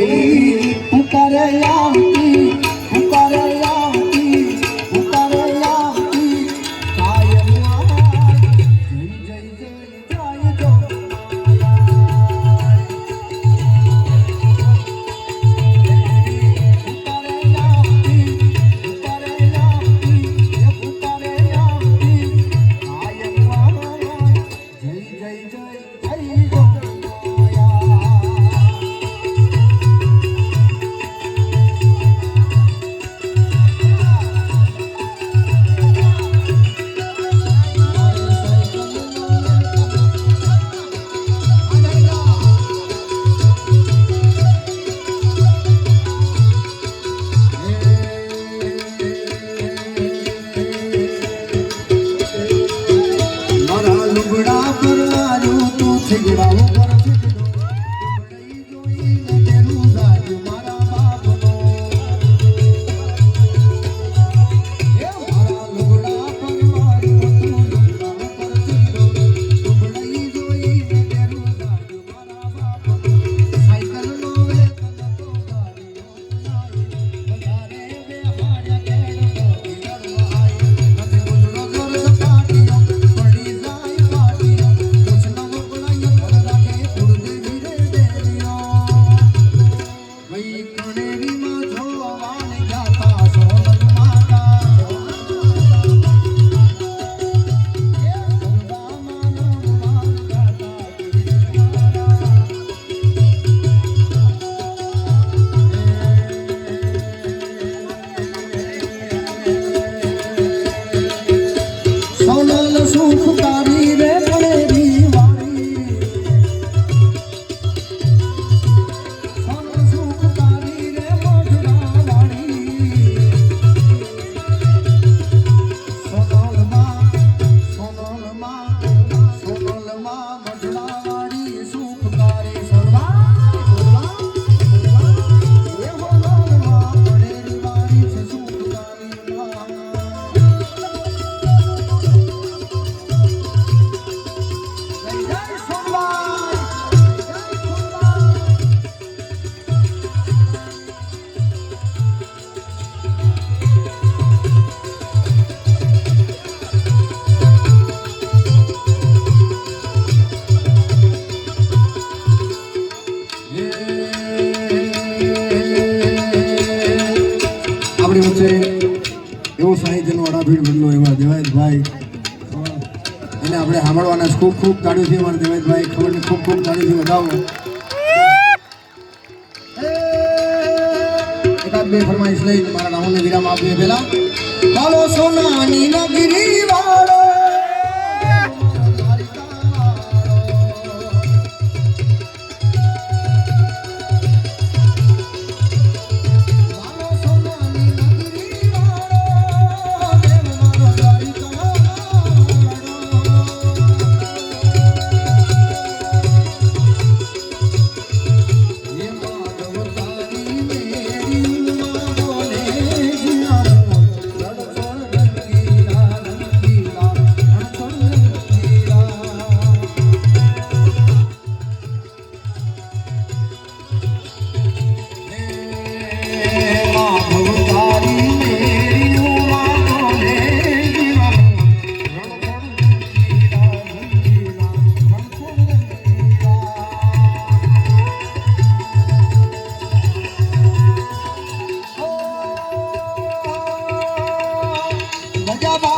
Ele Segura um para આપણી વચ્ચે એવો સાહિત્યનો અડાભીડ બદલો એવા દેવાયતભાઈ એને આપણે સાંભળવાના ખૂબ ખૂબ તાળીઓથી અમારા દેવાયતભાઈ ખબરને ખૂબ ખૂબ તાળીઓથી વધાવો. એકાદ બે ફરમાઈશ લઈને મારા રાહુલને વિરામ આપીએ પહેલા. બોલો સોનાની Java.